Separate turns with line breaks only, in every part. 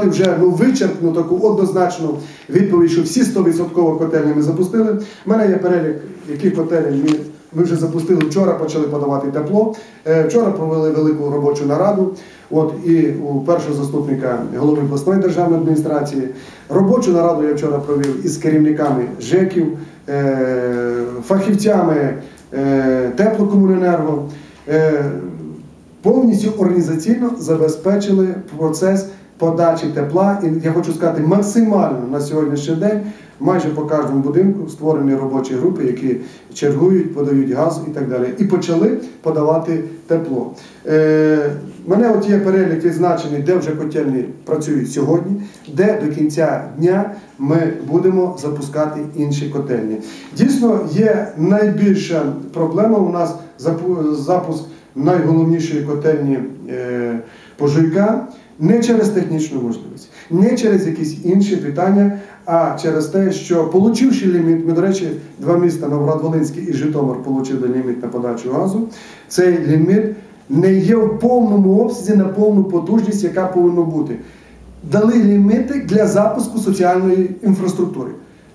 вже ну, вичерпну таку однозначну відповідь, що всі 100% котельні ми запустили. У мене є перелік, які котельні ми, ми вже запустили вчора, почали подавати тепло. Е, Вчора провели велику робочу нараду. От і у першого заступника голови обласної державної адміністрації. Робочу нараду я вчора провів із керівниками ЖЕКів, е, фахівцями е, теплокомуненерго. Повністю організаційно забезпечили процес подачі тепла. І я хочу сказати, максимально на сьогоднішній день майже по кожному будинку створені робочі групи, які чергують, подають газ і так далі. І почали подавати тепло. Е, мене от є перелік відзначений, де вже котельні працюють сьогодні, де до кінця дня ми будемо запускати інші котельні. Дійсно, є найбільша проблема у нас запуск найголовнішої котельні е, Пожуйка не через технічну можливість, не через якісь інші питання, а через те, що получивши ліміт, ми, до речі, два міста Новоград-Волинський і Житомир отримали ліміт на подачу газу. Цей ліміт не є в повному обсязі на повну потужність, яка повинна бути. Дали ліміти для запуску соціальної інфраструктури.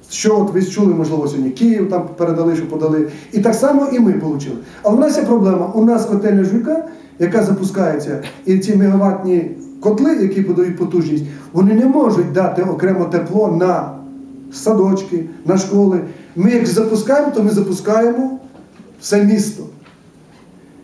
Що от ви чули, можливо, сьогодні Київ там передали, що подали. І так само і ми отримали. Але в нас є проблема. У нас котельня Жуйка, яка запускається, і ці мегаваттні котли, які подають потужність, вони не можуть дати окремо тепло на садочки, на школи. Ми як запускаємо, то ми запускаємо все місто.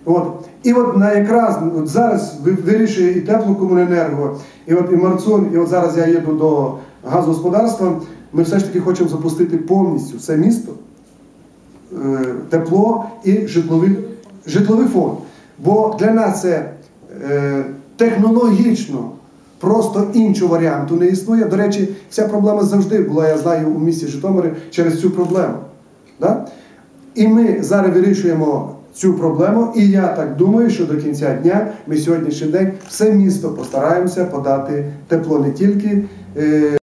От. І от на якраз от зараз вирішує і теплокомуненерго, і от і Марцун, і от зараз я їду до газогосподарства. Ми все ж таки хочемо запустити повністю все місто, е, тепло і житловий, житловий фонд. Бо для нас це е, технологічно просто іншого варіанту не існує. До речі, вся проблема завжди була, я знаю, у місті Житомирі через цю проблему. Да? І ми зараз вирішуємо цю проблему. І я так думаю, що до кінця дня ми сьогоднішній день все місто постараємося подати тепло не тільки. е,